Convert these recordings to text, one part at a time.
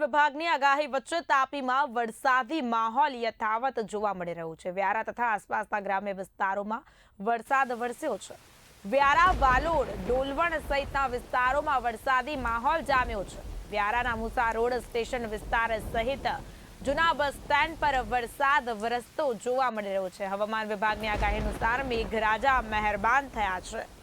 વિભાગની આગાહી વચ્ચે તાપીમાં વરસાદી માહોલ યથાવત જોવા મળી રહ્યું છે. વ્યારા તથા આસપાસના ગ્રામ્ય વિસ્તારોમાં વરસાદ વરસ્યો છે. વ્યારા, વાલોડ, ડોલવણ સહિતના વિસ્તારોમાં વરસાદી માહોલ જામ્યો છે. વ્યારાના મુસા રોડ સ્ટેશન વિસ્તાર સહિત જૂના બસ સ્ટેન્ડ પર વરસાદ વરસતો જોવા મળી રહ્યો છે. હવામાન વિભાગની આગાહી અનુસાર મેઘરાજા મહેરબાન થયા છે.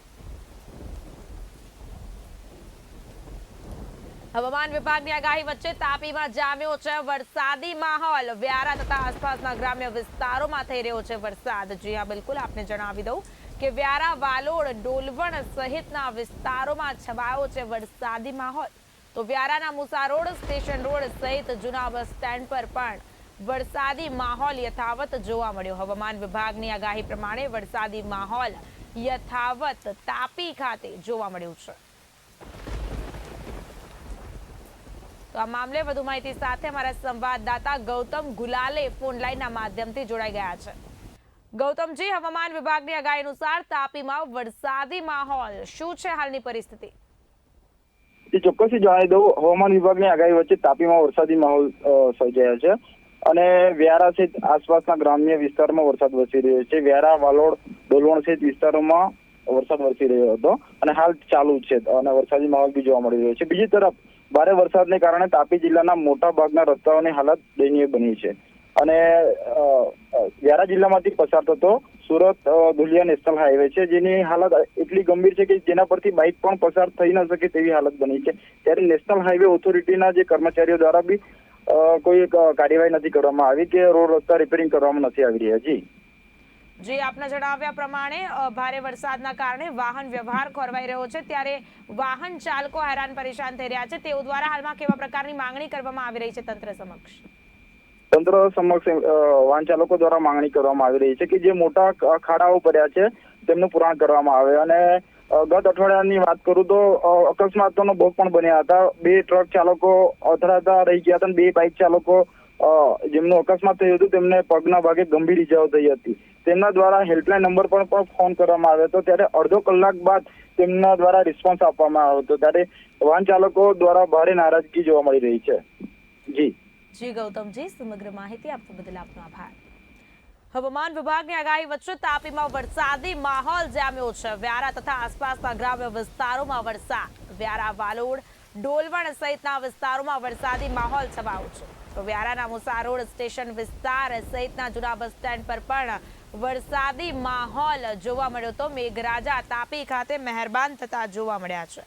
હવામાન વિભાગની આગાહી વચ્ચે તાપીમાં જામ્યો છે વરસાદી માહોલ. વ્યારા તથા આસપાસના ગ્રામ્ય વિસ્તારોમાં થઈ રહ્યો છે વરસાદ. જી હા, બિલકુલ આપને જણાવી દઉં કે વ્યારા, વાલોડ, ડોલવણ સહિતના વિસ્તારોમાં છવાયો છે વરસાદી માહોલ. તો વ્યારાના મુસા રોડ, સ્ટેશન રોડ સહિત જૂના બસ સ્ટેન્ડ પર પણ વરસાદી માહોલ યથાવત જોવા મળ્યો. હવામાન વિભાગની આગાહી પ્રમાણે વરસાદી માહોલ યથાવત તાપી ખાતે જોવા મળ્યું છે. તો આ મામલે વધુ માહિતી સાથે અમારા સંવાદદાતા ગૌતમ ગુલાલે ફોન લાઈનના માધ્યમથી જોડાઈ ગયા છે. ગૌતમજી, હવામાન વિભાગની આગાહી અનુસાર તાપીમાં વરસાદી માહોલ. શું છે હાલની પરિસ્થિતિ? ચોક્કસ જણાવી દઉં. હવામાન વિભાગની આગાહી વચ્ચે તાપીમાં વરસાદી માહોલ સર્જાયો છે. અને વ્યારા સહિત આસપાસના ગ્રામ્ય વિસ્તારમાં વરસાદ વરસી રહ્યો છે. વ્યારા, વાલોડ, ડોલવણ સહિત વિસ્તારોમાં વરસાદ વરસી રહ્યો હતો અને હાલ ચાલુ છે અને વરસાદી માહોલ બી જોવા મળી રહ્યો છે. બીજી તરફ, ભારે વરસાદને કારણે તાપી જિલ્લાના મોટા ભાગના રસ્તાઓની હાલત દયનીય બની છે. અને વ્યારા જિલ્લામાંથી પસાર થતો સુરત ધુલિયા નેશનલ હાઈવે છે, જેની હાલત એટલી ગંભીર છે કે જેના પરથી બાઇક પણ પસાર થઈ ન શકે તેવી હાલત બની છે. ત્યારે નેશનલ હાઈવે ઓથોરિટીના જે કર્મચારીઓ દ્વારા બી કોઈ કાર્યવાહી નથી કરવામાં આવી કે રોડ રસ્તા રિપેરિંગ કરવામાં નથી આવી રહ્યા. જી. જે આપના જણાવ્યા પ્રમાણે ભારે વરસાદના કારણે વાહન વ્યવહાર ખોરવાઈ રહ્યો છે. ત્યારે વાહન ચાલકો હેરાન પરેશાન થઈ રહ્યા છે. તેઓ દ્વારા હાલમાં કેવા પ્રકારની માંગણી કરવામાં આવી રહી છે તંત્ર સમક્ષ? તંત્ર સમક્ષ વાહન ચાલકો દ્વારા માંગણી કરવામાં આવી રહી છે કે જે મોટા ખાડાઓ પડ્યા છે, તેમનું પુરાણ કરવામાં આવે. અને ગત અઠવાડિયાની વાત કરું તો અકસ્માતોનો ભોગ પણ બન્યા હતા. બે ટ્રક ચાલકો અથડાતા રહી ગયા હતા અને બે બાઇક ચાલકો જેમનું અકસ્માત થયું હતું, તેમને પગના ભાગે ગંભીર ઇજાઓ થઈ હતી. તેમના દ્વારા હેલ્પલાઇન નંબર પર પણ ફોન કરવામાં આવ્યો હતો. ત્યારે અડધો કલાક બાદ તેમના દ્વારા રિસ્પોન્સ આપવામાં આવ્યો હતો. ત્યારે વાહન ચાલકો દ્વારા ભારે નારાજગી જોવા મળી રહી છે. જી. જી, ગૌતમજી, સમગ્ર માહિતી આપવા બદલ આપનો આભાર. હવામાન વિભાગની આગાહી વચ્ચે તાપીમાં વરસાદી માહોલ જામ્યો છે. વ્યારા તથા આસપાસના ગ્રામ્ય વિસ્તારોમાં વરસાદ. વ્યારા, વાલોડ ડોલવણ સહિતના વિસ્તારોમાં વરસાદી માહોલ છવાયો છે. વ્યારાના મુસા રોડ સ્ટેશન વિસ્તાર સહિતના જૂના બસ સ્ટેન્ડ પર પણ વરસાદી માહોલ જોવા મળ્યો તો મેઘરાજા તાપી ખાતે મહેરબાન થતા જોવા મળ્યા છે.